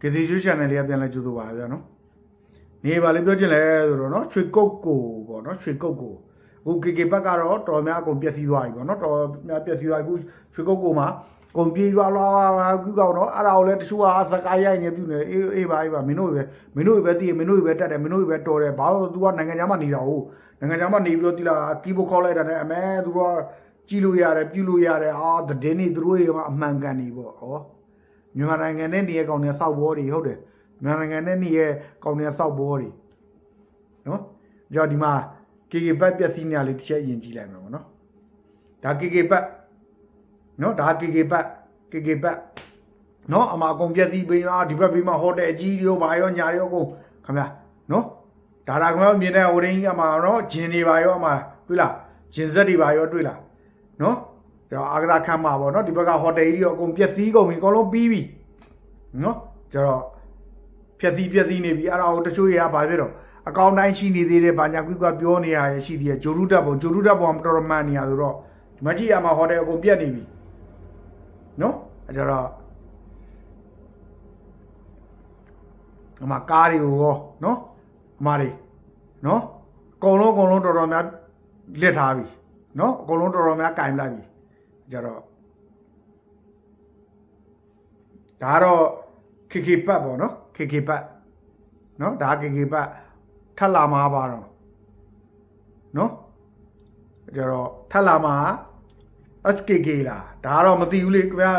ကေစီရွှေ channel လေးကပြန်လဲကြိုးဆိုပါဗျာနော်နေပါလေပြောချင်လဲဆိုတော့နော်ရွှေကုတ်ကိုပေါ့နော်ရွှေကုတ်ကိုအခုကေကေဘက်ကတော့တော်များအကုန်ပျက်စီးသွားပြီပေါ့နော်တော်များပျက်စီးသွားပြီအခုရွှေကုတ်ကိုမှာကုန်ပြေးရွာလာကူကောင်နော်အဲ့ဒါကိုလည်းတချို့ကစကားရိုက်နေပြုနေအေးအေးပါအေးပါမင်းတို့ပဲမင်းတို့ပဲတည်မင်းတို့ပဲတက်တယ်မင်းတို့ပဲတော်တယ်ဘာလို့ तू ကနိုင်ငံခြားမှာနေတာဟုတ်နိုင်ငံခြားမှာနေပြီးတော့တိလာကီးဘုတ်ခေါက်လိုက်တာနဲ့အမဲသူတို့ကကြည့်လို့ရတယ်ပြုလို့ရတယ်အာသတင်းနေသူတို့ရေမှာအမှန်ကန်နေပေါ့ဟော မြန်မာနိုင်ငံနဲ့နေရကောင်တွေစောက်ဘောတွေဟုတ်တယ်မြန်မာနိုင်ငံနဲ့နေရကောင်တွေစောက်ဘောတွေနော်ကြောင့်ဒီမှာ KK ဘတ်ပျက်စီးနေရလေးတစ်ချက်ယဉ်ကြည့်လိုက်မှာပေါ့နော်ဒါ KK ဘတ်နော်ဒါ KK ဘတ် KK ဘတ်နော်အမအကုန်ပျက်စီးပေးမှာဒီဘက်ပေးမှာဟိုတယ်အကြီးတွေရောဘာရောညာတွေရောအကုန်ခင်ဗျာနော်ဒါဒါခင်ဗျားမြင်တဲ့ဟိုရင်းကြီးအမနော်ဂျင်တွေပါရောအမတွေ့လားဂျင်ဆက်တွေပါရောတွေ့လားနော် ကျွန်တော်အာဂသာခမ်းမှာပေါ့နော်ဒီဘက်ကဟိုတယ်ကြီးတွေရောအကုန်ပျက်စီးကုန်ပြီအကုန်လုံးပြီးပြီနော်ကျတော့ဖြက်စီးဖြက်စီးနေပြီအဲ့ဒါကိုတချို့ရဘာဖြစ်တော့အကောင့်တိုင်းရှိနေသေးတယ်ဘာညာကွကပြောနေရရရှိသေးတယ်ဂျိုရုတက်ပုံဂျိုရုတက်ပုံကတော်တော်မှန်နေရဆိုတော့ဒီမကြီးရမှာဟိုတယ်အကုန်ပြတ်နေပြီနော်အဲ့ကျတော့အမကားတွေကိုရောနော်အမတွေနော်အကုန်လုံးအကုန်လုံးတော်တော်များလက်ထားပြီနော်အကုန်လုံးတော်တော်များကင်လိုက်ပြီ ကျတော့ဒါကတော့ KK ပတ်ပေါ့နော် KK ပတ်နော်ဒါ KK ပတ်ထပ်လာမှာပါတော့နော်ကြတော့ထပ်လာမှာ SKK လားဒါကတော့မသိဘူးလေခင်ဗျာ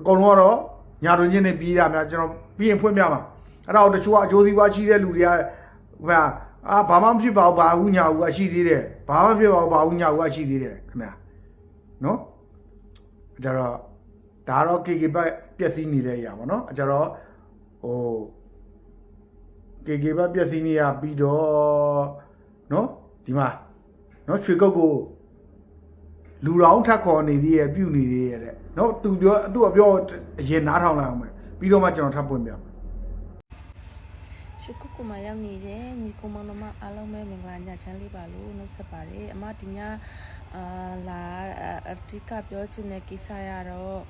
အကုန်လုံးကတော့ညာတွင်ချင်းနေပြီးတာများကျွန်တော်ပြီးရင်ဖွင့်ပြမှာအဲ့ဒါကိုတချို့ကအကျိုးစီးပွားရှိတဲ့လူတွေကဟိုအာဘာမှမဖြစ်ပါဘူးဘာဘူးညာဘူးအရှိသေးတယ်ဘာမှမဖြစ်ပါဘူးဘာဘူးညာဘူးအရှိသေးတယ်ခင်ဗျာနော် ကြတော့ဒါကတော့ KK ဘက်ပျက်စီးနေတဲ့အရာပေါ့နော်အကြတော့ဟို KK ဘက်ပျက်စီးနေရပြီးတော့နော်ဒီမှာနော်ရွှေကုတ်ကိုလူတော်ထက်ခေါ်နေသေးရဲ့ပြုတ်နေသေးရဲ့တဲ့နော်သူပြောသူကပြောအရင်နားထောင်လိုက်အောင်မယ်ပြီးတော့မှကျွန်တော်ထပ်ပွင့်ပြမယ် ရှုကုကုမရောက်နေတဲ့ညီကုမောင်နှမအားလုံးပဲမင်္ဂလာညချမ်းလေးပါလို့နှုတ်ဆက်ပါတယ်အမဒီညအာလာအတိကပြောချင်တဲ့ကိစ္စရတော့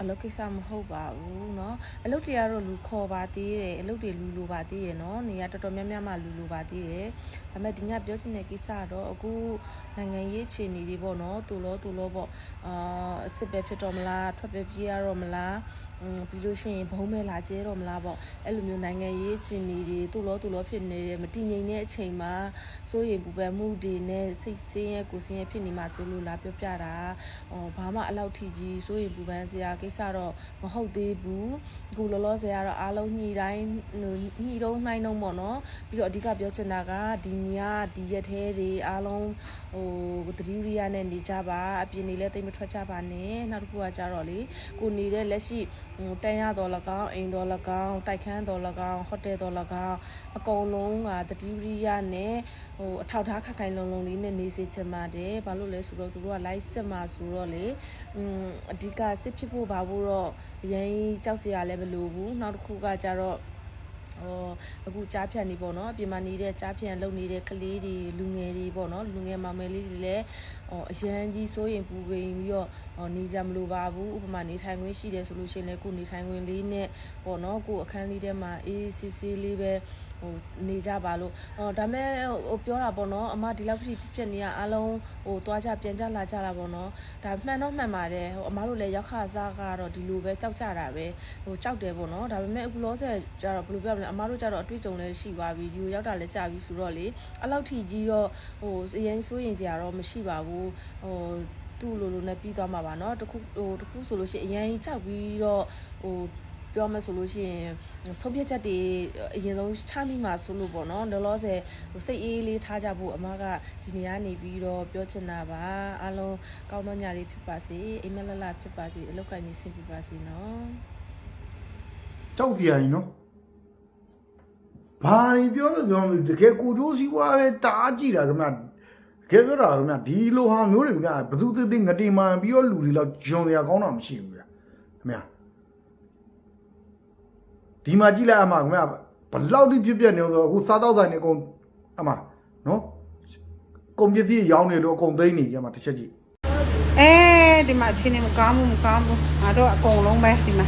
အလုပ်ကိစ္စမဟုတ်ပါဘူးเนาะအလုပ်တွေကတော့လူခေါ်ပါသေးတယ်အလုပ်တွေလူလူပါသေးတယ်เนาะနေရာတော်တော်များများမှလူလူပါသေးတယ်ဒါပေမဲ့ဒီညပြောချင်တဲ့ကိစ္စကတော့အခုနိုင်ငံရေးအခြေအနေတွေပေါ့เนาะတူလို့တူလို့ပေါ့အာအစ်စ်ပဲဖြစ်တော့မလားထွက်ပဲပြေးရတော့မလား อืม ပြီးလို့ရှိရင်ဘုံမဲ့လာကျဲတော့မလားပေါ့အဲ့လိုမျိုးနိုင်ငံရေးချင်းနေတွေသူ့လောသူ့လောဖြစ်နေတယ်မတည်ငြိမ်တဲ့အချိန်မှာစိုးရိမ်ပူပန်မှုတွေနဲ့စိတ်ဆင်းရဲကိုယ်ဆင်းရဲဖြစ်နေမှဆိုလို့လာပြောပြတာဟောဘာမှအလောက်ထီကြီးစိုးရိမ်ပူပန်စရာကိစ္စတော့မဟုတ်သေးဘူးအခုလောလောဆယ်ကတော့အားလုံးညှိတိုင်းညှိတော့နှိုင်းတော့ပေါ့နော်ပြီးတော့အဓိကပြောချင်တာကဒီညဒီရက်သေးတွေအားလုံးဟိုသတိဝိရိယနဲ့နေကြပါအပြင်နေလဲတိတ်မထွက်ကြပါနဲ့နောက်တစ်ခုကကြတော့လေကိုနေတဲ့လက်ရှိဟို တန်ရတော်၎င်းအိမ်တော်၎င်းတိုက်ခန်းတော်၎င်းဟိုတယ်တော်၎င်းအကုန်လုံးကတတိဝရိယနဲ့ဟိုအထောက်ထားခက်ခိုင်လုံလုံလေးနဲ့နေစေချင်ပါတယ်ဘာလို့လဲဆိုတော့သူတို့က live စစ်မှာဆိုတော့လေอืมအဓိကစစ်ဖြစ်ဖို့ဘာလို့တော့အရင်ကြောက်စရာလည်းမလိုဘူးနောက်တစ်ခုကကြတော့ ဟောအခုကြားဖြတ်နေပေါ့နော်အပြင်မှာနေတဲ့ကြားဖြတ်လုံနေတဲ့ကလေးတွေလူငယ်တွေပေါ့နော်လူငယ်မောင်မယ်လေးတွေလည်းဟောအရန်ကြီးစိုးရင်ပူပင်ပြီးတော့ဟောနေကြမလိုပါဘူးဥပမာနေထိုင်ခွင့်ရှိတယ်ဆိုလို့ရှိရင်လည်းကိုနေထိုင်ခွင့်လေးနဲ့ပေါ့နော်ကိုအခန်းလေးထဲမှာအေးစစ်စစ်လေးပဲ ဟိုနေကြပါလို့ဟောဒါမဲ့ဟိုပြောတာပေါ့နော်အမဒီလောက်ဖြစ်ဖြစ်နေရအားလုံးဟိုသွားကြပြန်ကြလာကြတာပေါ့နော်ဒါမှန်တော့မှန်ပါတယ်ဟိုအမတို့လည်းရောက်ခစားကတော့ဒီလိုပဲကြောက်ကြတာပဲဟိုကြောက်တယ်ပေါ့နော်ဒါပေမဲ့အခုလောဆယ်ကျတော့ဘယ်လိုပြောမလဲအမတို့ကျတော့အတွေ့အကြုံလည်းရှိသွားပြီဒီကိုရောက်တာလည်းကြာပြီဆိုတော့လေအဲ့လောက်ထိကြီးတော့ဟိုအရင်စိုးရင်စရာတော့မရှိပါဘူးဟိုသူ့လိုလိုနဲ့ပြီးသွားမှာပါเนาะတခုဟိုတခုဆိုလို့ရှိရင်အရင်ကြောက်ပြီးတော့ဟို ပြောမယ်ဆိုလို့ရှိရင်ဆုံးဖြတ်ချက်တွေအရင်ဆုံးချမိမှာဆိုလို့ပေါ့နော်လောလောဆယ်ဟိုစိတ်အေးလေးထားကြဖို့အမကဒီနေရာနေပြီးတော့ပြောချင်တာပါအားလုံးကောင်းသောညလေးဖြစ်ပါစေအိမ်မက်လလဖြစ်ပါစေအလောက်ကိုင်းနေဆင်ပြပါစေနော်ကြောက်စရာကြီးနော်ဘာတွေပြောလို့ပြောမလဲတကယ်ကိုကျိုးစီးပွားပဲတားကြည့်တာခင်ဗျာတကယ်ပြောတာခင်ဗျာဒီလိုဟာမျိုးတွေခင်ဗျာဘသူသေးသေးငတိမှန်ပြီးတော့လူတွေလောက်ဂျွန်စရာကောင်းတာမရှိဘူးဗျာခင်ဗျာ ဒီမှာကြည့်လိုက်အမခင်ဗျာဘလောက်တိဖြစ်ပြနေလို့ဆိုအခုစားတော့ဆိုင်နေအကုန်အမနော်ကုန်ပစ္စည်းရောင်းနေလို့အကုန်သိမ်းနေကြမှာတစ်ချက်ကြည့်အဲဒီမှာအချင်းနေမကောင်းဘူးမကောင်းဘူးငါတို့အကုန်လုံးပဲဒီမှာ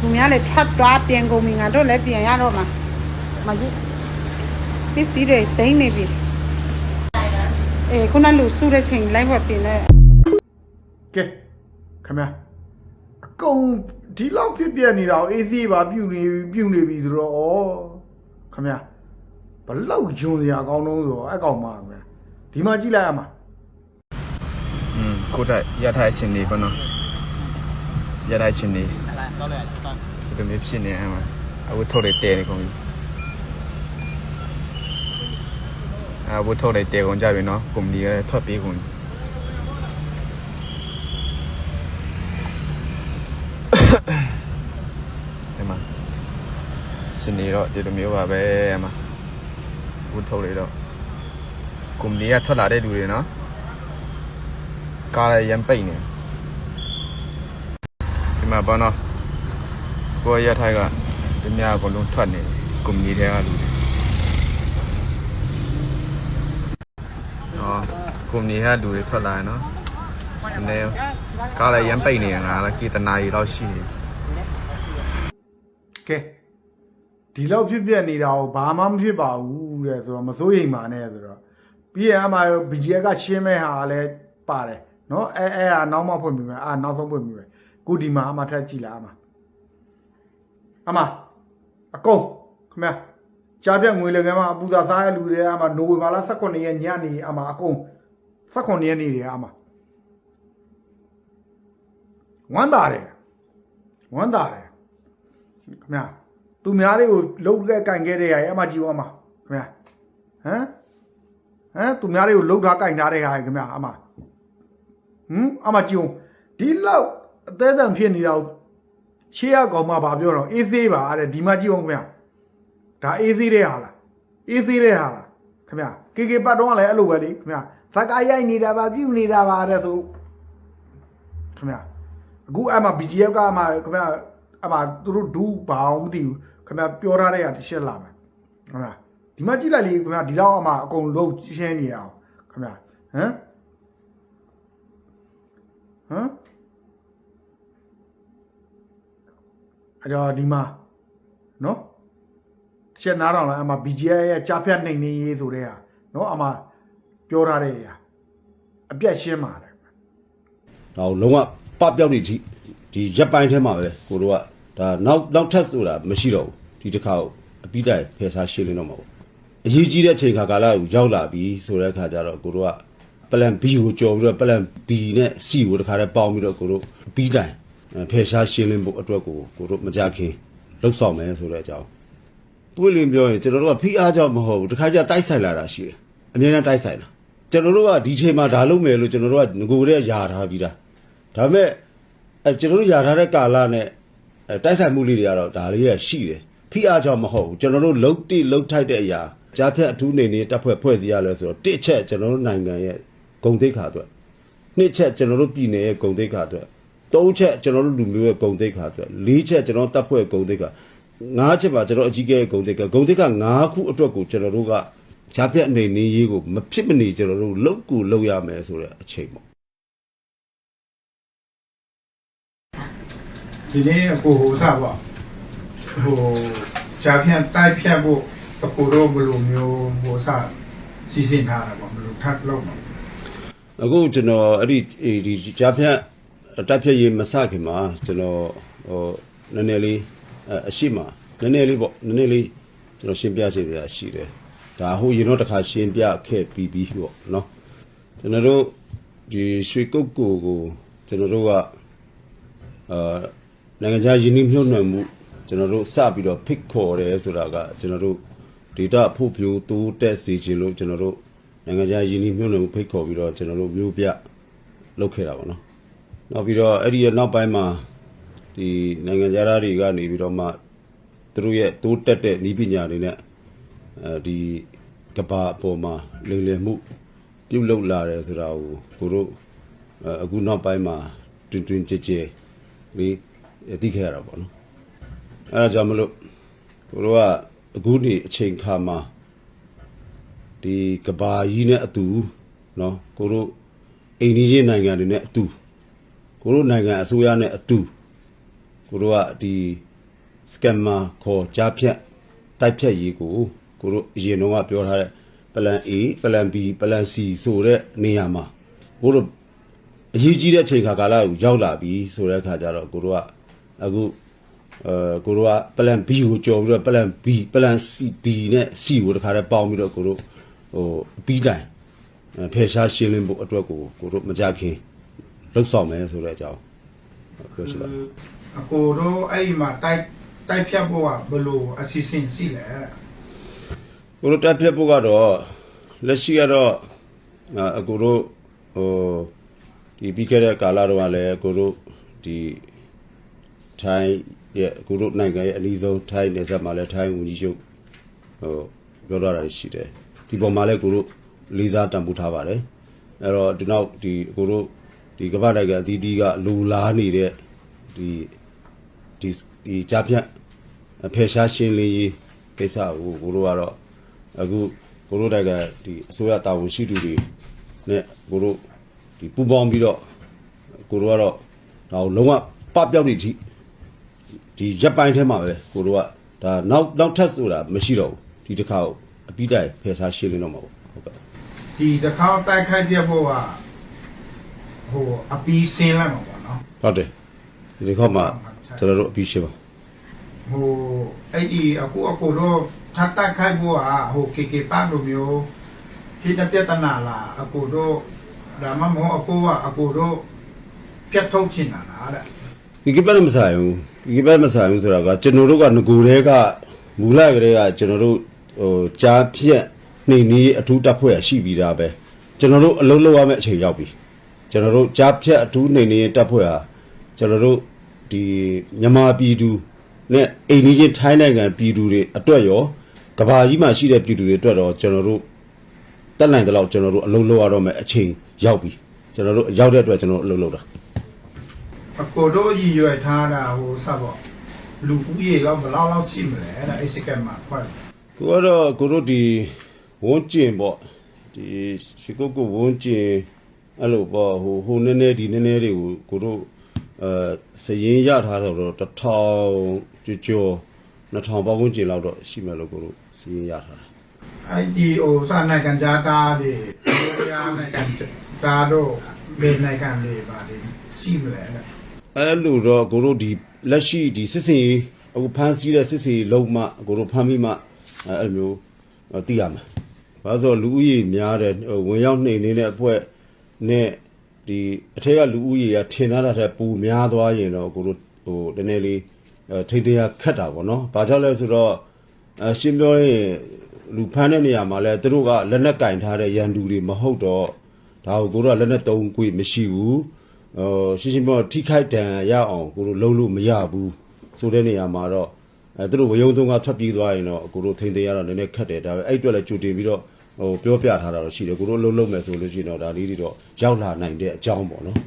သူများလည်းထွက်သွားပြန်ကုန်ပြီငါတို့လည်းပြန်ရတော့မှာမကြီးပစ္စည်းတွေတိမ့်နေပြီအေးခုနလူစုတဲ့ချိန်လိုက်ဖို့ပြင်နေကဲခမအကုန် ဒီလောက်ဖြစ်ပြနေတာကိုအေးသေးပါပြုတ်နေပြုတ်နေပြီဆိုတော့ဩခမဘလောက်ဂျွန်စရာကောင်းတော့ဆိုတော့အကောင်မခမဒီမှာကြည့်လိုက်ရမှာอืมကိုတက်ရထားချင်းနေပေါ့နော်ရထားချင်းနေဒီလိုမျိုးဖြစ်နေအမှအခုထုတ်လိုက်တဲနေကုန်ပြီအခုထုတ်လိုက်တဲကုန်ကြပြီနော်ကုမ္ပဏီကလည်းထွက်ပေးကုန်ပြီဒီမှာ စနေတော့ဒီလိုမျိုးပါပဲအမှအခုထုတ်လိုက်တော့ကုမ္ပဏီကထွက်လာတဲ့လူတွေနော်ကားလည်းရမ်းပိတ်နေဒီမှာဘာနော်ကိုရထိုက်ကဒီများအကုန်လုံးထွက်နေကုမ္ပဏီတွေကလူတွေဟောကုမ္ပဏီကလူတွေထွက်လာရနော်နည်းကားလည်းရမ်းပိတ်နေငါလည်းခေတနာရီလောက်ရှိနေကဲ ဒီလောက်ဖြစ်ပြနေတာကိုဘာမှမဖြစ်ပါဘူးတဲ့ဆိုတော့မစိုးရိမ်ပါနဲ့ဆိုတော့ပြီးရင်အမှ BGF ကရှင်းမဲ့ဟာလည်းပါတယ်နော်အဲအဲဟာနောက်မှဖွင့်ပြီးမယ်အာနောက်ဆုံးဖွင့်ပြီးမယ်ခုဒီမှာအမှထက်ကြည့်လားအမှအမှအကုန်ခမကြားပြတ်ငွေလည်းကမှအပူသာစားရလူတွေအမှနိုဝင်ဘာလ18ရက်ညနေအမှအကုန်18ရက်နေတွေအမှဝမ်းသာတယ်ဝမ်းသာတယ်ခင်ဗျာ သူများတွေကိုလှုပ်ခဲ့ကင်ခဲ့တဲ့ဟာရဲ့အမကြည့်ပါမခင်ဗျာဟမ်ဟမ်သူများတွေကိုလှုပ်ထားကင်ထားတဲ့ဟာရဲ့ခင်ဗျာအမဟမ်အမကြည့်အောင်ဒီလောက်အသေးအံဖြစ်နေတာကိုရှေ့ရကောင်မဘာပြောတော့အေးသေးပါတဲ့ဒီမှာကြည့်အောင်ခင်ဗျာဒါအေးသေးတဲ့ဟာလားအေးသေးတဲ့ဟာလားခင်ဗျာကေကေပတ်တော့ကလည်းအဲ့လိုပဲလေခင်ဗျာဇက်ကရိုက်နေတာပါပြုတ်နေတာပါတဲ့ဆိုခင်ဗျာအခုအမ BGF ကအမခင်ဗျာအမှသူတို့ဒူးဘာအောင်မသိဘူး ခင်ဗျာပြောထားတဲ့ဟာတစ်ချက်လာမယ်ခင်ဗျာဒီမှာကြည့်လိုက်လေခင်ဗျာဒီတော့အမှအကုန်လုံးရှင်းနေအောင်ခင်ဗျာဟမ်ဟမ်အဲ့တော့ဒီမှာနော်တစ်ချက်နားတော့လားအမှ BGI ရဲ့ကြားဖြတ်နိုင်နေရေးဆိုတဲ့ဟာနော်အမှပြောထားတဲ့ဟာအပြတ်ရှင်းပါတယ်ဒါကိုလုံးဝပပျောက်နေဒီဒီရက်ပိုင်းထဲမှာပဲကိုတို့က ဒါနောက်နောက်ထပ်ဆိုတာမရှိတော့ဘူးဒီတစ်ခါကိုအပြီးတိုင်ဖယ်ရှားရှင်းလင်းတော့မှာပေါ့အရေးကြီးတဲ့အချိန်ခါကာလကိုရောက်လာပြီဆိုတဲ့အခါကျတော့ကိုတို့က plan B ကိုကြော်ပြီးတော့ plan B နဲ့ C ကိုတစ်ခါတည်းပေါင်းပြီးတော့ကိုတို့အပြီးတိုင်ဖယ်ရှားရှင်းလင်းဖို့အတွက်ကိုကိုတို့မကြခင်လှုပ်ဆောင်မယ်ဆိုတဲ့အကြောင်းပွင့်လင်းပြောရင်ကျွန်တော်တို့ကဖိအားကြောင့်မဟုတ်ဘူးတစ်ခါကျတိုက်ဆိုင်လာတာရှိတယ်အမြဲတမ်းတိုက်ဆိုင်လာကျွန်တော်တို့ကဒီချိန်မှာဒါလုပ်မယ်လို့ကျွန်တော်တို့ကငကိုယ်တည်းယာထားပြီးသားဒါပေမဲ့အဲကျွန်တော်တို့ယာထားတဲ့ကာလနဲ့ အဲတိုက်ဆိုင်မှုလေးတွေကတော့ဒါလေးရရှိတယ်ဖိအားကြောင့်မဟုတ်ဘူးကျွန်တော်တို့လှုပ်တိလှုပ်ထိုက်တဲ့အရာကြားဖြတ်အထူးနေနေတပ်ဖွဲ့ဖွဲ့စည်းရလဲဆိုတော့တစ်ချက်ကျွန်တော်တို့နိုင်ငံရဲ့ဂုံတိတ်ခါအတွက်နှစ်ချက်ကျွန်တော်တို့ပြည်နယ်ရဲ့ဂုံတိတ်ခါအတွက်သုံးချက်ကျွန်တော်တို့လူမျိုးရဲ့ဂုံတိတ်ခါအတွက်လေးချက်ကျွန်တော်တပ်ဖွဲ့ဂုံတိတ်ခါငါးချက်ပါကျွန်တော်အကြီးကဲဂုံတိတ်ခါဂုံတိတ်ခါငါးခုအတွက်ကိုကျွန်တော်တို့ကကြားဖြတ်အနေနေရေးကိုမဖြစ်မနေကျွန်တော်တို့လှုပ်ကူလှုပ်ရမယ်ဆိုတဲ့အချိန်ပေါ့ ဒီနေ့အကိုဟိုစားပါဟိုဂျာဖြန့်တိုက်ဖြတ်ဖို့အကိုတို့ဘယ်လိုမျိုးဟိုစားစီစဉ်ထားတာပေါ့ဘယ်လိုထပ်လုပ်မှာအခုကျွန်တော်အဲ့ဒီအေးဒီကြားဖြတ်တက်ဖြတ်ရေးမစခင်မှာကျွန်တော်ဟိုနည်းနည်းလေးအအရှိမနည်းနည်းလေးပေါ့နည်းနည်းလေးကျွန်တော်ရှင်းပြချင်တာရှိတယ်ဒါဟိုရင်တော့တစ်ခါရှင်းပြခဲ့ပြီးပြီးပေါ့နော်ကျွန်တော်တို့ဒီရွှေကုတ်ကိုကိုကျွန်တော်တို့ကအာ နိုင်ငံခြားယင်းနှိမ့်ညွှန်နှံမှုကျွန်တော်တို့စပြီးတော့ဖိတ်ခေါ်တယ်ဆိုတာကကျွန်တော်တို့ဒေတာဖို့ပြိုးတိုးတက်စေခြင်းလို့ကျွန်တော်တို့နိုင်ငံခြားယင်းနှိမ့်ညွှန်နှံမှုဖိတ်ခေါ်ပြီးတော့ကျွန်တော်တို့မျိုးပြလုပ်ခဲ့တာပေါ့နော်နောက်ပြီးတော့အဲ့ဒီရဲ့နောက်ပိုင်းမှာဒီနိုင်ငံခြားသားတွေကနေပြီးတော့မှသူတို့ရဲ့တိုးတက်တဲ့ဤပညာတွေနဲ့အဲဒီကဘာအပေါ်မှာလိမ်လည်မှုပြုတ်လောက်လာတယ်ဆိုတာကိုကိုတို့အဲအခုနောက်ပိုင်းမှာတွင်တွင်ကြဲကြဲလေး သိခဲ့ရတာပေါ့နော်အဲ့ဒါကြောင့်မလို့ကိုတို့ကအခုနေအချိန်ခါမှာဒီကဘာကြီးနဲ့အတူနော်ကိုတို့အိန္ဒိယနိုင်ငံတွေနဲ့အတူကိုတို့နိုင်ငံအစိုးရနဲ့အတူကိုတို့ကဒီစကမ်မာခေါ်ကြားဖြတ်တိုက်ဖြတ်ရေးကိုကိုတို့အရင်တော့ကပြောထားတဲ့ plan A plan B plan C ဆိုတဲ့နေရာမှာကိုတို့အရေးကြီးတဲ့ချိန်ခါကာလကိုရောက်လာပြီဆိုတဲ့အခါကျတော့ကိုတို့က အခုအဲကိုတို့က plan B ကိုကြော်ပြီးတော့ plan B plan C B နဲ့ C ကိုတခါတည်းပေါင်းပြီးတော့ကိုတို့ဟိုအပြီးတိုင်အဲဖယ်ရှားရှင်းလင်းဖို့အတွက်ကိုကိုတို့မကြခင်လှုပ်ဆောင်မယ်ဆိုတဲ့အကြောင်းပြောချင်ပါတယ်အကိုတို့အဲ့ဒီမှာတိုက်တိုက်ဖြတ်ဖို့ကဘယ်လိုအစီအစဉ်ရှိလဲတဲ့ကိုတို့တက်ပြတ်ဖို့ကတော့လက်ရှိကတော့အာအကိုတို့ဟိုဒီပြီးခဲ့တဲ့ကာလတော့ကလည်းကိုတို့ဒီ ထိုင်းရဲ့ကိုတို့နိုင်ငံရဲ့အနည်းဆုံးထိုင်းနေဆက်မှာလည်းထိုင်းဝန်ကြီးချုပ်ဟိုပြောတော့တာရှိတယ်ဒီပေါ်မှာလည်းကိုတို့လေးစားတန်ဖိုးထားပါတယ်အဲ့တော့ဒီနောက်ဒီကိုတို့ဒီကမ္ဘာနိုင်ငံအသီးသီးကလူလားနေတဲ့ဒီဒီဒီကြားဖြတ်အဖယ်ရှားရှင်းလင်းရေးကိစ္စကိုကိုတို့ကတော့အခုကိုတို့တိုက်ကဒီအစိုးရတာဝန်ရှိသူတွေနဲ့ကိုတို့ဒီပူးပေါင်းပြီးတော့ကိုတို့ကတော့ဒါကိုလုံးဝပပျောက်နေကြည့် ဒီရက်ပိုင်းထဲမှာပဲကိုတို့ကဒါနောက်နောက်ထပ်ဆိုတာမရှိတော့ဘူးဒီတစ်ခါကိုအပြီးတိုင်ဖယ်ရှားရှင်းလင်းတော့မှာပေါ့ဟုတ်ကဲ့ဒီတစ်ခါတိုက်ခိုက်ပြဖို့ကဟိုအပီးစင်းလိုက်မှာပေါ့နော်ဟုတ်တယ်ဒီတစ်ခါမှကျွန်တော်တို့အပြီးရှင်းပါဟိုအဲ့ဒီအခုအကိုတို့ထပ်တိုက်ခိုက်ဖို့ကဟိုကေကေပတ်လိုမျိုးဖြစ်တဲ့ပြဿနာလားအကိုတို့ဒါမှမဟုတ်အကိုကအကိုတို့ပြတ်ထုတ်ချင်တာလားတဲ့ဒီကိပတ်မဆိုင်ဘူး ဒီကိပတ်မဆိုင်ဘူးဆိုတာကကျွန်တော်တို့ကငကိုတွေကမူလကလေးကကျွန်တော်တို့ဟိုကြားဖြက်နှိမ်နီးအထူးတပ်ဖွဲ့ရရှိပြီးသားပဲကျွန်တော်တို့အလုံးလုံးရမယ့်အချိန်ရောက်ပြီကျွန်တော်တို့ကြားဖြက်အထူးနှိမ်နီးတပ်ဖွဲ့ဟာကျွန်တော်တို့ဒီမြန်မာပြည်သူနဲ့အိန္ဒိယထိုင်းနိုင်ငံပြည်သူတွေအတွက်ရောကဘာကြီးမှာရှိတဲ့ပြည်သူတွေအတွက်တော့ကျွန်တော်တို့တက်နိုင်တဲ့လောက်ကျွန်တော်တို့အလုံးလုံးရတော့မယ့်အချိန်ရောက်ပြီကျွန်တော်တို့ရောက်တဲ့အတွက်ကျွန်တော်တို့အလုံးလုံးတာ အကိုတို့ရည်ရွယ်ထားတာဟိုစပေါ့လူဦးရေလောက်ဘယ်လောက်လောက်ရှိမလဲတဲ့အဲ့စကက်မှာခွက်ကိုကတော့ကိုတို့ဒီဝန်းကျင်ပေါ့ဒီရှိကိုကိုဝန်းကျင်အဲ့လိုပေါ့ဟိုဟိုနည်းနည်းဒီနည်းနည်းတွေကိုကိုတို့အဲစရင်ရထားတော့တော့တစ်ထောင်ကျော်ကျော်2000ပေါင်းဝန်းကျင်လောက်တော့ရှိမယ်လို့ကိုတို့စရင်ရထားတာအဲ့ဒီဟိုစနိုင်ငံခြားသားတွေတရားနိုင်ငံသားတို့ဘယ်နိုင်ငံတွေပါလဲရှိမလဲတဲ့ အဲ့လိုတော့ကိုတို့ဒီလက်ရှိဒီစစ်စင်ရေးအခုဖမ်းဆီးတဲ့စစ်စင်ရေးလုံးမကိုတို့ဖမ်းပြီးမှအဲ့အဲ့လိုမျိုးအဲ့သိရမှာဘာလို့ဆိုလူဦးရေများတယ်ဟိုဝင်ရောက်နှိမ်နေတဲ့အဖွဲ့နဲ့ဒီအထက်ကလူဦးရေကထင်ထားတာထက်ပိုများသွားရင်တော့ကိုတို့ဟိုနည်းနည်းလေးအဲထိတ်တရားခတ်တာပေါ့နော်ဘာကြောင့်လဲဆိုတော့အရှင်းပြောရင်လူဖမ်းတဲ့နေရာမှာလဲသူတို့ကလက်နက်ကင်ထားတဲ့ရန်သူတွေမဟုတ်တော့ဒါကိုကိုတို့ကလက်နက်သုံးခွေမရှိဘူး ဟိုရှင်းရှင်းပြောထိခိုက်တန်ရအောင်ကိုတို့လုံးလို့မရဘူးဆိုတဲ့နေရာမှာတော့အဲသူတို့ဝယုံသုံးကထွက်ပြေးသွားရင်တော့ကိုတို့ထိန်သေးရတော့နည်းနည်းခက်တယ်ဒါပေမဲ့အဲ့အတွက်လည်းကြိုတင်ပြီးတော့ဟိုပြောပြထားတာတော့ရှိတယ်ကိုတို့လုံးလုံးမယ်ဆိုလို့ရှိရင်တော့ဒါလေးတွေတော့ရောက်လာနိုင်တဲ့အကြောင်းပေါ့နော်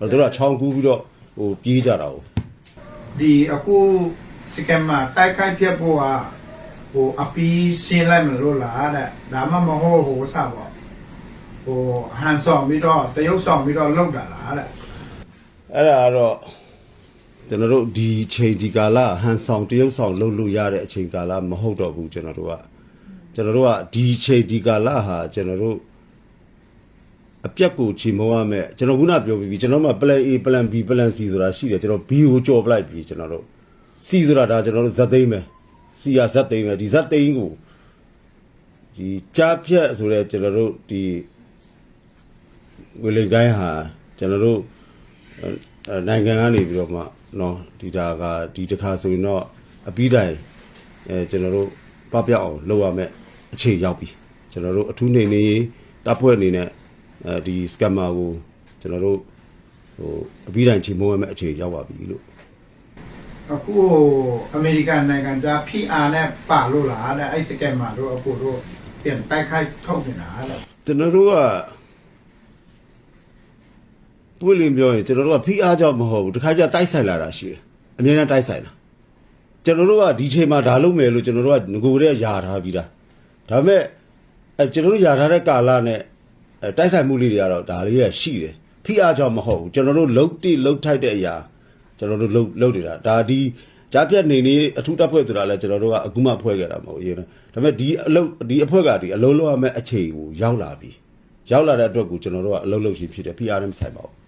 အဲ့တော့သူတို့ကချောင်းကူးပြီးတော့ဟိုပြေးကြတာ哦ဒီအခုစကက်မှာတိုက်ခိုက်ပြဖို့ကဟိုအပီးစင်းလိုက်မလို့လားတဲ့ဒါမှမဟုတ်ဟိုစပေါ့ ဟိုဟန်ဆောင်ပြီးတော့တရုပ်ဆောင်ပြီးတော့လောက်တာလားတဲ့အဲ့ဒါကတော့ကျွန်တော်တို့ဒီချိန်ဒီကာလဟန်ဆောင်တရုပ်ဆောင်လုပ်လို့ရတဲ့အချိန်ကာလမဟုတ်တော့ဘူးကျွန်တော်တို့ကကျွန်တော်တို့ကဒီချိန်ဒီကာလဟာကျွန်တော်တို့အပြက်ကိုချီမောရမယ်ကျွန်တော်ခုနပြောပြီးပြီကျွန်တော်မှ plan A plan B plan C ဆိုတာရှိတယ်ကျွန်တော် B ကိုကြော်ပလိုက်ပြီကျွန်တော်တို့ C ဆိုတာဒါကျွန်တော်တို့ဇက်သိမ်းမယ် C ကဇက်သိမ်းမယ်ဒီဇက်သိမ်းကိုဒီကြားဖြတ်ဆိုတဲ့ကျွန်တော်တို့ဒီ ငွေလိမ်ကိုင်းဟာကျွန်တော်တို့နိုင်ငံကနေပြီးတော့မှနော်ဒီဒါကဒီတစ်ခါဆိုရင်တော့အပြီးတိုင်အဲကျွန်တော်တို့ပပျောက်အောင်လုပ်ရမယ်အခြေရောက်ပြီကျွန်တော်တို့အထူးနေနေတပ်ဖွဲ့အနေနဲ့အဲဒီစကမ်မာကိုကျွန်တော်တို့ဟိုအပြီးတိုင်ချိန်မိုးရမယ်အခြေရောက်ပါပြီလို့အခုအမေရိကန်နိုင်ငံသား PR နဲ့ပါလို့လားတဲ့အဲ့စကမ်မာတို့အခုတို့ပြန်တိုက်ခိုက်ထုတ်နေတာလားကျွန်တော်တို့က ပွင့်လင်းပြောရင်ကျွန်တော်တို့ကဖိအားကြောင့်မဟုတ်ဘူးတခါကျတိုက်ဆိုင်လာတာရှိတယ်အများနဲ့တိုက်ဆိုင်လာကျွန်တော်တို့ကဒီချိန်မှာဒါလုပ်မယ်လို့ကျွန်တော်တို့ကငကိုတဲ့ယာထားပြီးသားဒါပေမဲ့အဲကျွန်တော်တို့ယာထားတဲ့ကာလနဲ့အဲတိုက်ဆိုင်မှုလေးတွေကတော့ဒါလေးရရှိတယ်ဖိအားကြောင့်မဟုတ်ဘူးကျွန်တော်တို့လှုပ်တိလှုပ်ထိုက်တဲ့အရာကျွန်တော်တို့လှုပ်လှုပ်နေတာဒါဒီဂျကြားဖြတ်နေနေအထူးတပ်ဖွဲ့ဆိုတာလဲကျွန်တော်တို့ကအခုမှဖွဲ့ခဲ့တာမဟုတ်ဘူးဒါပေမဲ့ဒီအလုပ်ဒီအဖွဲ့ကဒီအလုံးလုံးရမယ့်အခြေကိုရောက်လာပြီရောက်လာတဲ့အတွက်ကိုကျွန်တော်တို့ကအလုပ်လုပ်ရှိဖြစ်တယ် PR နဲ့မဆိုင်ပါဘူး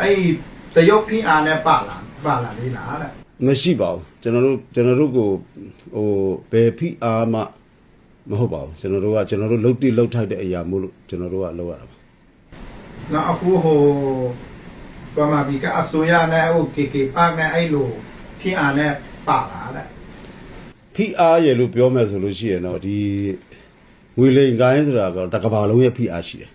အဲ့ဒီတရုတ်ဖိအားနဲ့ပါလာပါလာလေးလားတဲ့မရှိပါဘူးကျွန်တော်တို့ကျွန်တော်တို့ကိုဟိုဘယ် PR မှမဟုတ်ပါဘူးကျွန်တော်တို့ကကျွန်တော်တို့လှုပ်တိလှုပ်ထိုက်တဲ့အရာမို့လို့ကျွန်တော်တို့ကလုပ်ရတာပါနောက်အခုဟိုပမာဘီကအစိုးရနဲ့ဟို KK ပါနဲ့အဲ့လိုဖိအားနဲ့ပါလာတဲ့ PR ရလို့ပြောမယ်ဆိုလို့ရှိရင်တော့ဒီငွေလိမ်ကိုင်းဆိုတာကတော့တကဘာလုံးရဲ့ PR ရှိတယ်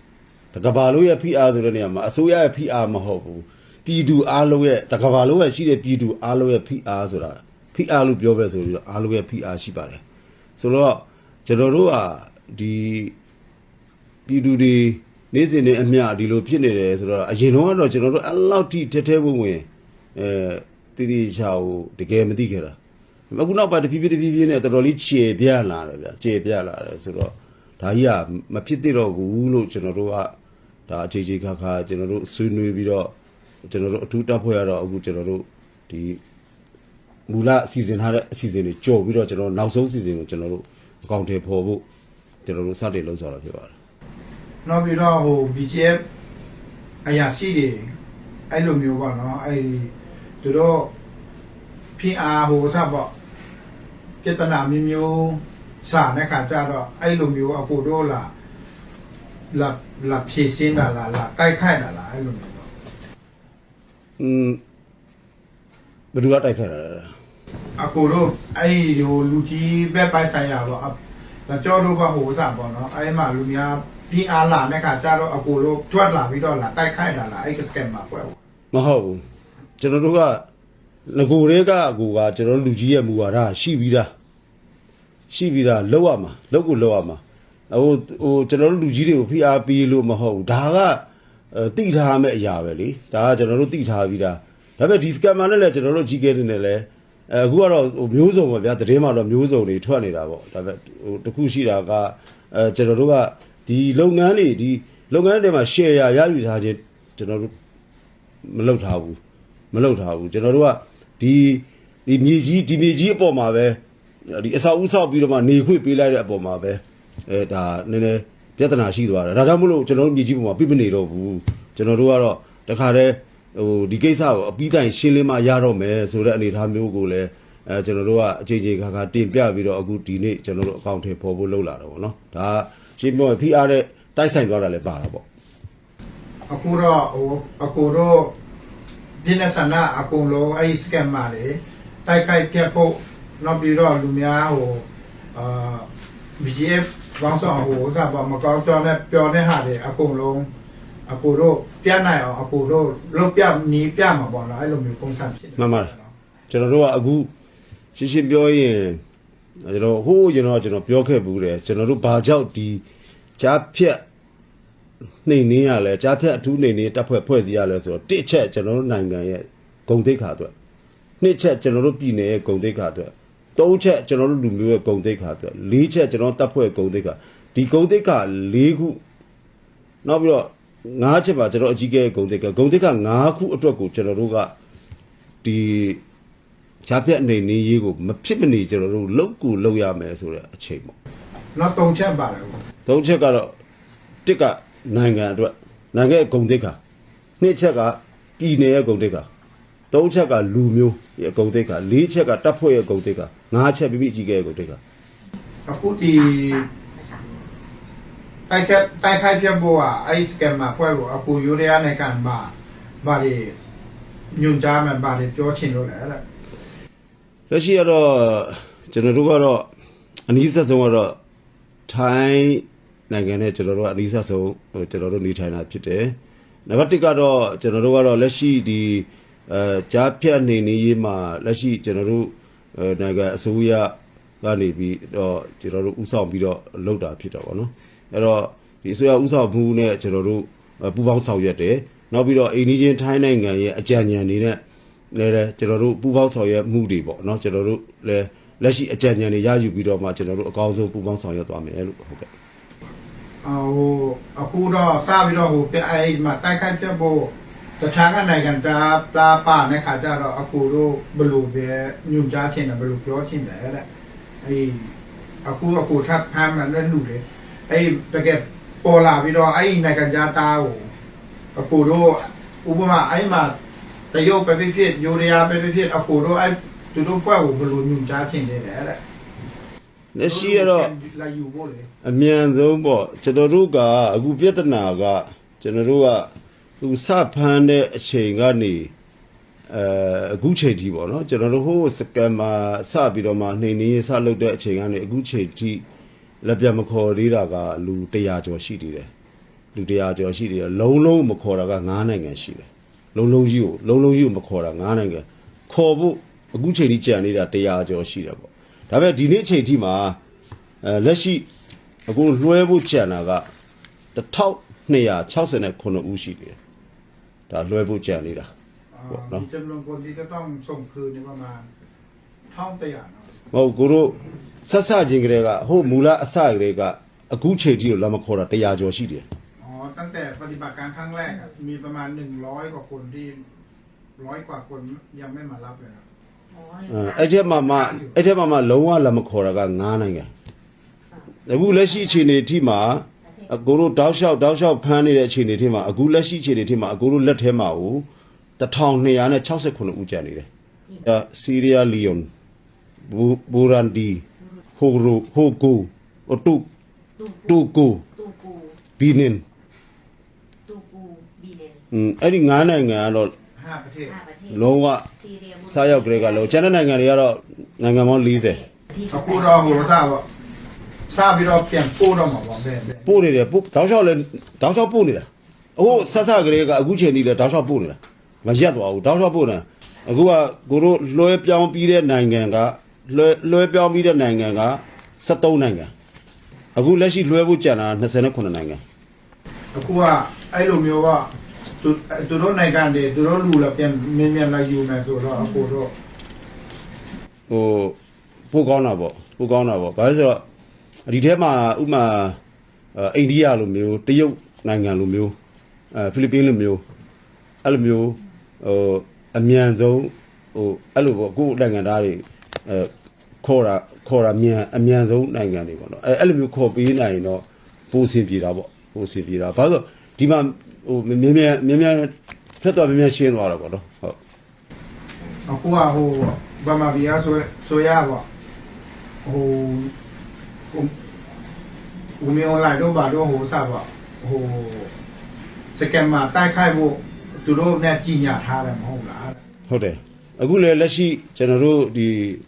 တကဘာလုံးရဲ့ PR ဆိုတဲ့နေရာမှာအစိုးရရဲ့ PR မဟုတ်ဘူးပြည်သူအားလုံးရဲ့တကဘာလုံးရဲ့ရှိတဲ့ပြည်သူအားလုံးရဲ့ PR ဆိုတာ PR လို့ပြောပဲဆိုပြီးတော့အားလုံးရဲ့ PR ရှိပါတယ်ဆိုတော့ကျွန်တော်တို့ကဒီပြည်သူတွေနေ့စဉ်နဲ့အမျှဒီလိုဖြစ်နေတယ်ဆိုတော့အရင်တော့ကတော့ကျွန်တော်တို့အဲ့လောက်ထိထဲထဲဝင်ဝင်အဲတည်တည်ချာကိုတကယ်မသိခဲ့တာအခုနောက်ပိုင်းတဖြည်းဖြည်းတဖြည်းဖြည်းနဲ့တော်တော်လေးခြေပြလာတယ်ဗျာခြေပြလာတယ်ဆိုတော့ဒါကြီးကမဖြစ်သေးတော့ဘူးလို့ကျွန်တော်တို့က ဒါအခြေအခြေခါခါကျွန်တော်တို့ဆွေးနွေးပြီးတော့ကျွန်တော်တို့အထူးတပ်ဖွဲ့ရတော့အခုကျွန်တော်တို့ဒီမူလအစီအစဉ်ထားတဲ့အစီအစဉ်တွေကြော်ပြီးတော့ကျွန်တော်နောက်ဆုံးအစီအစဉ်ကိုကျွန်တော်တို့အကောင့်ထဲပေါ်ဖို့ကျွန်တော်တို့စတင်လှုပ်ဆောင်တာဖြစ်ပါတယ်နောက်ပြီးတော့ဟို BGF အရာရှိတွေအဲ့လိုမျိုးပေါ့နော်အဲ့ဒီသူတို့ဖိအားဟိုစပေါ့ပြဿနာမျိုးမျိုးစာတဲ့ခါကျတော့အဲ့လိုမျိုးအကိုတို့လာ လာလာဖြည့်စင်းတာလားလာတိုက်ခိုက်တာလားအဲ့လိုမျိုးပေါ့อืมဘယ်သူကတိုက်ခတ်တာလဲအကိုတို့အဲ့ဒီဟိုလူကြီးဘက်ပိုင်းဆိုင်ရာပေါ့အဒါကြောတို့ကဟိုစပေါ့နော်အဲ့မှာလူများဖိအားလာတဲ့ခါကျတော့အကိုတို့ထွက်လာပြီးတော့လာတိုက်ခိုက်တာလားအဲ့ကစကမ်မှာပွဲပေါ့မဟုတ်ဘူးကျွန်တော်တို့ကငကိုတွေကကိုကကျွန်တော်တို့လူကြီးရဲ့မူဝါဒရှိပြီးသားရှိပြီးသားလောက်ရမှာလောက်ကိုလောက်ရမှာ ဟိုဟိုကျွန်တော်တို့လူကြီးတွေကိုဖိအားပေးလို့မဟုတ်ဘူးဒါကအဲတိထားမဲ့အရာပဲလေဒါကကျွန်တော်တို့တိထားပြီးသားဒါပေမဲ့ဒီစကမ်မာနဲ့လည်းကျွန်တော်တို့ကြီးခဲ့နေတယ်လေအဲအခုကတော့ဟိုမျိုးစုံပဲဗျာတည်င်းမှာတော့မျိုးစုံတွေထွက်နေတာပေါ့ဒါပေမဲ့ဟိုတခုရှိတာကအဲကျွန်တော်တို့ကဒီလုပ်ငန်းတွေဒီလုပ်ငန်းတွေမှာ share ရရယူထားခြင်းကျွန်တော်တို့မလုပ်ထားဘူးမလုပ်ထားဘူးကျွန်တော်တို့ကဒီဒီမြေကြီးဒီမြေကြီးအပေါ်မှာပဲဒီအဆောက်အဦဆောက်ပြီးတော့မှနေခွေပေးလိုက်တဲ့အပေါ်မှာပဲ အဲဒါနည်းနည်းပြဿနာရှိသွားတယ်ဒါကြောင့်မလို့ကျွန်တော်တို့မြေကြီးပေါ်မှာပြိမနေတော့ဘူးကျွန်တော်တို့ကတော့တခါတည်းဟိုဒီကိစ္စကိုအပြီးတိုင်ရှင်းလင်းမှရတော့မယ်ဆိုတဲ့အနေအထားမျိုးကိုလည်းအဲကျွန်တော်တို့ကအချိန်ချင်းခါခါတင်ပြပြီးတော့အခုဒီနေ့ကျွန်တော်တို့အကောင့်ထဲပေါ်ဖို့လုပ်လာတော့ဗောနော်ဒါကရှင်းပြောရင်ဖိအားတဲ့တိုက်ဆိုင်သွားတာလည်းပါတာပေါ့အခုတော့ဟိုအကိုတော့ပြင်းတဲ့ဆန္ဒအကုန်လုံးအဲ့ဒီ scam မှာလေတိုက်ခိုက်ပြတ်ဖို့နောက်ပြီးတော့လူများဟိုအာ BGF ဘောင်းဆောင်ဟိုဥစားပါမကောင်းကြောင်းနဲ့ပျော်တဲ့ဟာတွေအကုန်လုံးအကိုတို့ပြနိုင်အောင်အကိုတို့လုတ်ပြနီးပြမှာပေါ့နော်အဲ့လိုမျိုးပုံစံဖြစ်တယ်မှန်ပါတယ်ကျွန်တော်တို့ကအခုရှင်းရှင်းပြောရင်ကျွန်တော်ဟိုးကျွန်တော်ကျွန်တော်ပြောခဲ့ဘူးတယ်ကျွန်တော်တို့ဘာကြောင့်ဒီကြားဖြတ်နှိမ်နှင်းရလဲကြားဖြတ်အထူးနှိမ်နှင်းတပ်ဖွဲ့ဖွဲ့စည်းရလဲဆိုတော့တစ်ချက်ကျွန်တော်တို့နိုင်ငံရဲ့ဂုံတိတ်ခါအတွက်နှစ်ချက်ကျွန်တော်တို့ပြည်နယ်ရဲ့ဂုံတိတ်ခါအတွက် သုံးချက်ကျွန်တော်တို့လူမျိုးရဲ့ဂုံတိတ်ခါအတွက်လေးချက်ကျွန်တော်တပ်ဖွဲ့ဂုံတိတ်ခါဒီဂုံတိတ်ခါ၄ခုနောက်ပြီးတော့ငါးချက်ပါကျွန်တော်အကြီးကဲဂုံတိတ်ခါဂုံတိတ်ခါ၅ခုအတွက်ကိုကျွန်တော်တို့ကဒီဂျားပြက်အနေနေရေးကိုမဖြစ်မနေကျွန်တော်တို့လောက်ကူလောက်ရမယ်ဆိုတဲ့အချိန်ပေါ့နောက်တုံချက်ပါတယ်ပေါ့သုံးချက်ကတော့တစ်ကနိုင်ငံအတွက်နိုင်ငံရဲ့ဂုံတိတ်ခါနှစ်ချက်ကပြည်နယ်ရဲ့ဂုံတိတ်ခါသုံးချက်ကလူမျိုးရဲ့ဂုံတိတ်ခါလေးချက်ကတပ်ဖွဲ့ရဲ့ဂုံတိတ်ခါ ငါးချက်ပြပြကြီးကဲရဲ့ဂုံတိတ်ခါအခုဒီတိုက်ခိုက်တိုက်ခိုက်ပြတ်ဖို့ကအဲ့ဒီ scam မှာဖွဲ့ဖို့အကိုယူရီးယားနဲ့ကန်မှာဗာလေညွန်ကြားမှာဗာလေပြောချင်လို့လေအဲ့ဒါလက်ရှိကတော့ကျွန်တော်တို့ကတော့အနည်းဆက်ဆုံးကတော့ထိုင်းနိုင်ငံနဲ့ကျွန်တော်တို့ကအနည်းဆက်ဆုံးဟိုကျွန်တော်တို့နေထိုင်တာဖြစ်တယ်။နံပါတ်1ကတော့ကျွန်တော်တို့ကတော့လက်ရှိဒီအဲကြားဖြတ်နေနေရေးမှာလက်ရှိကျွန်တော်တို့အဲ နိုင်ငံအစိုးရကနေပြီးတော့ကျွန်တော်တို့ဥဆောင်ပြီးတော့လုပ်တာဖြစ်တော့ဗောနော်အဲ့တော့ဒီအစိုးရဥဆောင်မှုနဲ့ကျွန်တော်တို့ပူးပေါင်းဆောင်ရွက်တယ်နောက်ပြီးတော့အိန္ဒိချင်းထိုင်းနိုင်ငံရဲ့အကြံဉာဏ်တွေနဲ့လည်းကျွန်တော်တို့ပူးပေါင်းဆောင်ရွက်မှုတွေပေါ့နော်ကျွန်တော်တို့လည်းလက်ရှိအကြံဉာဏ်တွေရယူပြီးတော့မှကျွန်တော်တို့အကောင်းဆုံးပူးပေါင်းဆောင်ရွက်သွားမယ်လို့ဟုတ်ကဲ့ဟိုအခုတော့စပြီးတော့ဟိုပြအဲ့မှာတိုက်ခိုက်ပြတ်ဖို့ တခြားကနိုင်ငံသားသားပါတဲ့ခါကျတော့အကိုတို့ဘယ်လိုပဲညွှန်ကြားချင်တယ်ဘယ်လိုပြောချင်တယ်တဲ့အဲအကူအကူထပ်ဖမ်းမှလည်းလူတယ်အဲတကယ်ပေါ်လာပြီးတော့အဲနိုင်ငံသားသားကိုအကိုတို့ဥပမာအဲမှာတရုတ်ပဲဖြစ်ဖြစ်ယူရီးယားပဲဖြစ်ဖြစ်အကိုတို့အဲသူတို့ဘက်ကိုဘယ်လိုညွှန်ကြားချင်တယ်တဲ့လက်ရှိကတော့လာယူဖို့လေအမြန်ဆုံးပေါ့ကျွန်တော်တို့ကအခုပြဿနာကကျွန်တော်တို့က သူစဖမ်းတဲ့အချိန်ကနေအဲအခုချိန်ထိပေါ့နော်ကျွန်တော်တို့ဟိုစကမ်မှာစပြီးတော့မှနှိမ်နှင်းရေးစလုပ်တဲ့အချိန်ကနေအခုချိန်ထိလက်ပြမခေါ်သေးတာကလူ100ကျော်ရှိသေးတယ်လူ100ကျော်ရှိသေးတယ်လုံးလုံးမခေါ်တာက9နိုင်ငံရှိတယ်လုံးလုံးကြီးကိုလုံးလုံးကြီးကိုမခေါ်တာ9နိုင်ငံခေါ်ဖို့အခုချိန်ထိကြံနေတာ100ကျော်ရှိတယ်ပေါ့ဒါပေမဲ့ဒီနေ့ချိန်ထိမှာအဲလက်ရှိအခုလွှဲဖို့ကြံတာက1269ဦးရှိတယ် ဒါလွှဲဖို့ကြံနေတာ อ่ามีจำนวนคนที่จะต้องส่งคืนเนี่ยประมาณเท่าตัวอย่างเนาะ မဟုတ်ကိုတို့ဆက်ဆချင်းကလေးကဟိုမူလအစကလေးကအခုချိန်ထိကိုလက်မခေါ်တာ100ကျော်ရှိတယ် อ๋อ ตั้งแต่ปฏิบัติการครั้งแรกอะมีประมาณหนึ่งร้อยกว่าคนที่ร้อยกว่าคนยังไม่มารับเลยครับ အဲအဲ့ထက်မှမှအဲ့ထက်မှမှလုံးဝလက်မခေါ်တာက9နိုင်ငံအခုလက်ရှိအခြေအနေအထိမှာ အကိုတို့တောက်လျှောက်တောက်လျှောက်ဖမ်းနေတဲ့အခြေအနေထိမှာအခုလက်ရှိအခြေအနေထိမှာအကိုတို့လက်ထဲမှာကို1269ဦးကျန်နေတယ်အဲဆီးရီးယားလီယွန်ဘူရန်ဒီဟိုရိုဟိုကိုအတုတူကိုဘီနင်တူကိုဘီနင်อืมအဲ့ဒီ9နိုင်ငံကတော့ဟာပထေလုံးဝစားရောက်ကြတွေကလုံးကျန်တဲ့နိုင်ငံတွေကတော့နိုင်ငံပေါင်း40ဒီစကူတော့ဟိုစားပေါ့ စပြီးတော့ပြန်ပို့တော့မှာပေါ့ဘယ်ဘယ်ပို့နေတယ်ပို့တောင်းလျှောက်လဲတောင်းလျှောက်ပို့နေတာအခုဆက်ဆက်ကလေးကအခုချိန်ထိလဲတောင်းလျှောက်ပို့နေတာမရက်သွားဘူးတောင်းလျှောက်ပို့နေတာအခုကကိုတို့လွှဲပြောင်းပြီးတဲ့နိုင်ငံကလွှဲလွှဲပြောင်းပြီးတဲ့နိုင်ငံက73နိုင်ငံအခုလက်ရှိလွှဲဖို့ကြံတာ29နိုင်ငံအခုကအဲ့လိုမျိုးကသူသူတို့နိုင်ငံတွေသူတို့လူလာပြန်မြင်မြန်လာယူမယ်ဆိုတော့အခုတော့ဟိုပို့ကောင်းတာပေါ့ပို့ကောင်းတာပေါ့ဘာလို့ဆိုတော့ ဒီထဲမှာဥမာအဲအိန္ဒိယလိုမျိုးတရုတ်နိုင်ငံလိုမျိုးအဲဖိလစ်ပင်းလိုမျိုးအဲ့လိုမျိုးဟိုအမြန်ဆုံးဟိုအဲ့လိုပေါ့ကိုယ့်နိုင်ငံသားတွေအဲခေါ်တာခေါ်တာမြန်အမြန်ဆုံးနိုင်ငံတွေပေါ့နော်အဲအဲ့လိုမျိုးခေါ်ပေးနိုင်ရင်တော့ပိုစင်ပြေတာပေါ့ပိုစင်ပြေတာဘာလို့လဲဆိုတော့ဒီမှာဟိုမြင်မြန်မြင်မြန်ဖြတ်တော့မြင်မြန်ရှင်းသွားတာပေါ့နော်ဟုတ်အခုကဟိုဗမာပြည်ကဆိုဆိုရပါဟို ဟိုဟိုမျိုး online တော့ဘာတော့ဟိုစပါဟိုစကင်မှာတိုက်ခိုက်ဖို့သူတို့နဲ့ကြီးညာထားတယ်မဟုတ်လားဟုတ်တယ်အခုလည်းလက်ရှိကျွန်တော်တို့ဒီ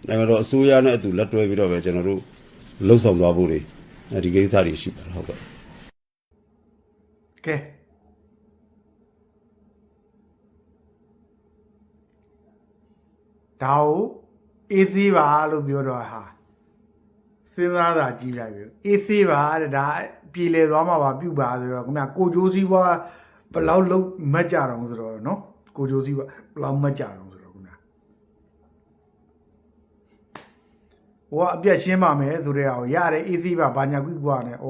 နိုင်ငံတော်အစိုးရနဲ့အတူလက်တွဲပြီးတော့ပဲကျွန်တော်တို့လှုပ်ဆောင်သွားဖို့တွေအဲဒီကိစ္စတွေရှိပါတယ်ဟုတ်ကဲ့ကဲဒါကိုအေးသေးပါလို့ပြောတော့ဟာ စဉ်းစားတာကြည့်လိုက်ပြီအေးသေးပါတဲ့ဒါပြည်လေသွားမှာပါပြုတ်ပါဆိုတော့ခင်ဗျကိုကြိုးစည်းဘွားဘယ်လောက်လုံးမတ်ကြတော့ဆိုတော့နော်ကိုကြိုးစည်းဘွားဘယ်လောက်မတ်ကြတော့ဆိုတော့ခင်ဗျဟိုကအပြက်ရှင်းပါမယ်ဆိုတဲ့ဟာကိုရတယ်အေးသေးပါဘာညာကွိကွာနဲ့ဩ